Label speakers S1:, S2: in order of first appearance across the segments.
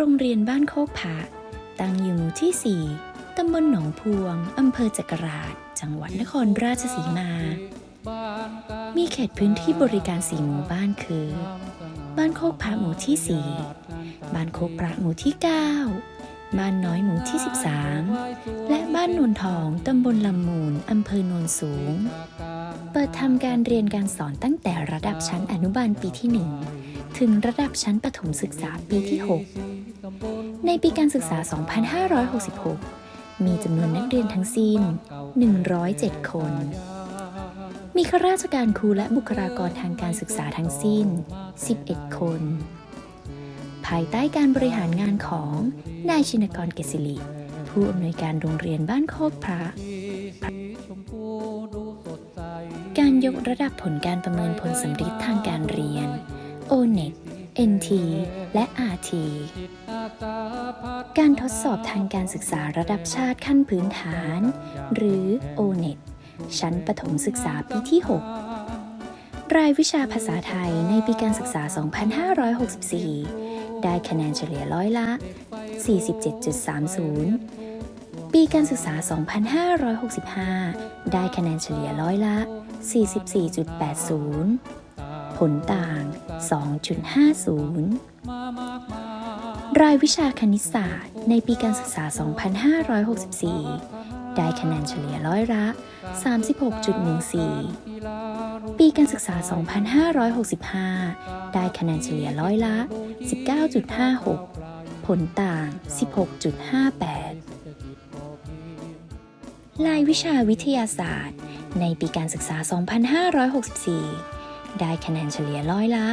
S1: โรงเรียนบ้านโคกผาตั้งอยู่หมู่ที่ 4 ตำบลหนองพวง อำเภอจักราช จังหวัดนครราชสีมา มีเขตพื้นที่บริการสี่หมู่บ้านคือ บ้านโคกผาหมู่ที่ 4 บ้านโคกพระหมู่ที่ 9 บ้านน้อยหมู่ที่ 13 และบ้านนวลทอง ตำบลลำมูล อำเภอโนนสูง เปิดทำการเรียนการสอนตั้งแต่ระดับชั้นอนุบาลปีที่ 1 ถึงระดับชั้นประถมศึกษาปีที่ 6 ในปีการศึกษา 2566 มีจำนวนนักเรียนทั้งสิ้น 107 คน มีข้าราชการครูและบุคลากรทางการศึกษาทั้งสิ้น 11 คน ภายใต้การบริหารงานของนายชินกรเกษริ ผู้อำนวยการโรงเรียนบ้านโคกพระ การยกระดับผลการประเมินผลสำฤทธิ์ทางการเรียน ONET NT และ RT การทดสอบทางการศึกษาระดับชาติขั้นพื้นฐาน หรือ ONET ชั้นประถมศึกษาปีที่ 6 รายวิชาภาษาไทยในปีการศึกษา 2564 ได้คะแนนเฉลี่ยร้อยละ 47.30 ปีการศึกษา 2565 ได้คะแนนเฉลี่ยร้อยละ 44.80 ผลต่าง 2.50 รายวิชาคณิตศาสตร์ ในปีการศึกษา 2564 ได้คะแนนเฉลี่ยร้อยละ 36.14 ปีการศึกษา 2565 ได้คะแนนเฉลี่ยร้อยละ 19.56 ผลต่าง 16.58 รายวิชาวิทยาศาสตร์ ในปีการศึกษา 2564 ได้คะแนนเฉลี่ยร้อยละ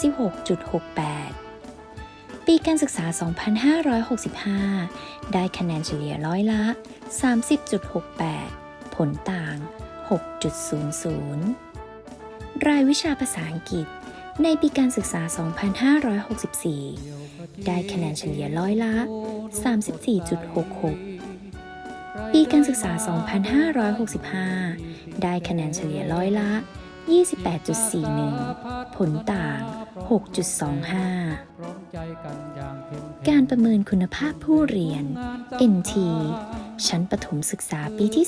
S1: 36.68 ปีการศึกษา 2565 ได้คะแนนเฉลี่ยร้อยละ 30.68 ผลต่าง 6.00 รายวิชาภาษาอังกฤษ ในปีการศึกษา 2564 ได้คะแนนเฉลี่ยร้อยละ 34.66ปีการศึกษา 2565 ได้คะแนนเฉลี่ยร้อยละ 28.41 ผลต่าง 6.25 การประเมินคุณภาพผู้เรียน NT ชั้นประถมศึกษาปีที่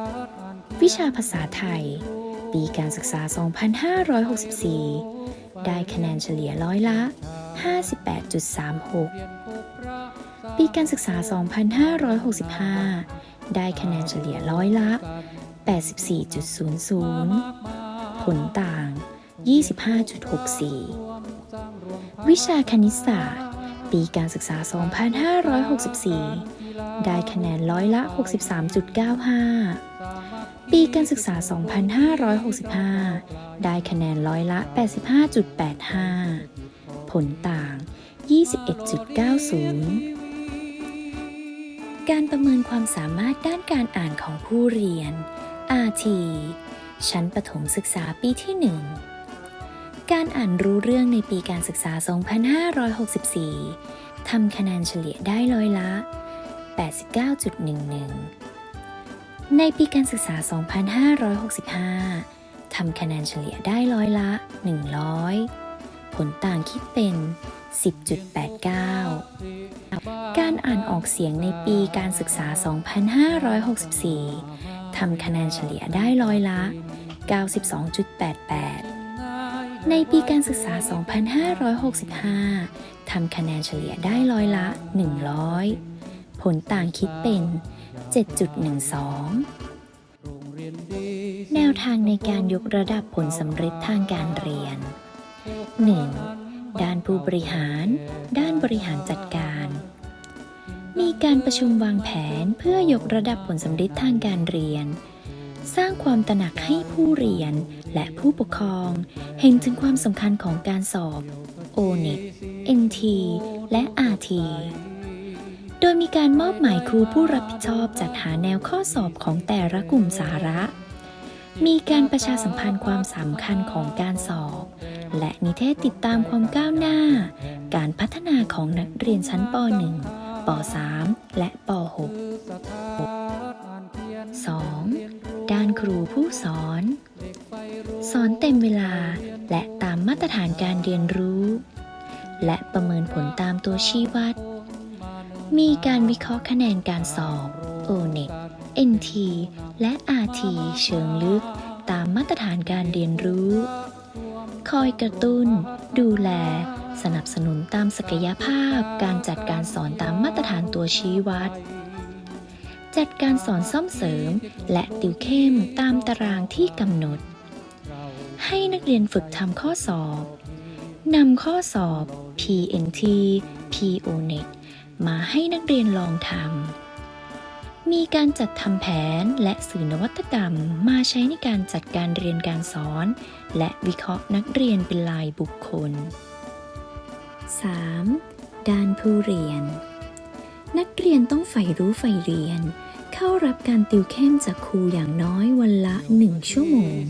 S1: 3 วิชาภาษาไทย ปีการศึกษา 2564 ได้คะแนนเฉลี่ยร้อยละ 58.36 ปีการศึกษา 2565 ได้คะแนนเฉลี่ยร้อยละ84.00 ผลต่าง 25.64 วิชาคณิตศาสตร์ ปีการศึกษา 2564 ได้คะแนนร้อยละ 63.95 ปีการศึกษา 2565 ได้คะแนนร้อยละ 85.85 ผลต่าง 21.90การประเมินความสามารถด้านการอ่านของผู้เรียน RT ชั้นประถมศึกษาปีที่ 1 การอ่านรู้เรื่องในปีการศึกษา 2564 ทำคะแนนเฉลี่ยได้ร้อยละ 89.11 ในปีการศึกษา 2565 ทำคะแนนเฉลี่ยได้ร้อยละ 100 ผลต่างคิดเป็น 10.89 การอ่านออกเสียงในปีการศึกษา 2564 ทำคะแนนเฉลี่ยได้ร้อยละ 92.88 ในปีการศึกษา 2565 ทำคะแนนเฉลี่ยได้ร้อยละ 100 ผลต่างคิดเป็น 7.12 แนวทางในการยกระดับผลสำเร็จทางการเรียน 1. ด้านผู้บริหาร ด้านบริหารจัดการ การประชุมวางแผนเพื่อยกระดับผลสำเร็จทางการเรียน สร้างความตระหนักให้ผู้เรียนและผู้ปกครอง เห็นถึงความสำคัญของการสอบ ONET NT และ RT โดยมีการมอบหมายครูผู้รับผิดชอบจัดหาแนวข้อสอบของแต่ละกลุ่มสาระ มีการประชาสัมพันธ์ความสำคัญของการสอบ และนิเทศติดตามความก้าวหน้า การพัฒนาของนักเรียนชั้นป .1 ป .3 และป .6 2. ด้านครูผู้สอน สอนเต็มเวลาและตามมาตรฐานการเรียนรู้ และประเมินผลตามตัวชี้วัด มีการวิเคราะห์คะแนนการสอบ O-NET NT และ RT เชิงลึกตามมาตรฐานการเรียนรู้ คอยกระตุ้น ดูแล สนับสนุนตามศักยภาพการจัดการสอนตามมาตรฐานตัวชี้วัด จัดการสอนซ่อมเสริม และติวเข้มตามตารางที่กำหนด ให้นักเรียนฝึกทำข้อสอบนำข้อสอบ PNT PONET มาให้นักเรียนลองทำ มีการจัดทำแผนและสื่อนวัตกรรมมาใช้ในการจัดการเรียนการสอน และวิเคราะห์นักเรียนเป็นลายบุคคล 3. ด้านผู้เรียน นักเรียนต้องใฝ่รู้ใฝ่เรียน เข้ารับการติวเข้มจากครูอย่างน้อยวันละ 1 ชั่วโมง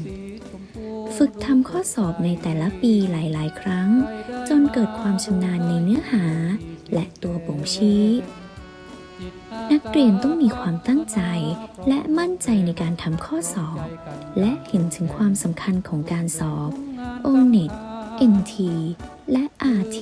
S1: ฝึกทำข้อสอบในแต่ละปีหลายๆ ครั้ง จนเกิดความชำนาญในเนื้อหา และตัวบ่งชี้นักเรียนต้องมีความตั้งใจและมั่นใจในการทำข้อสอบ และเห็นถึงความสำคัญของการสอบ O-NET NT และ RT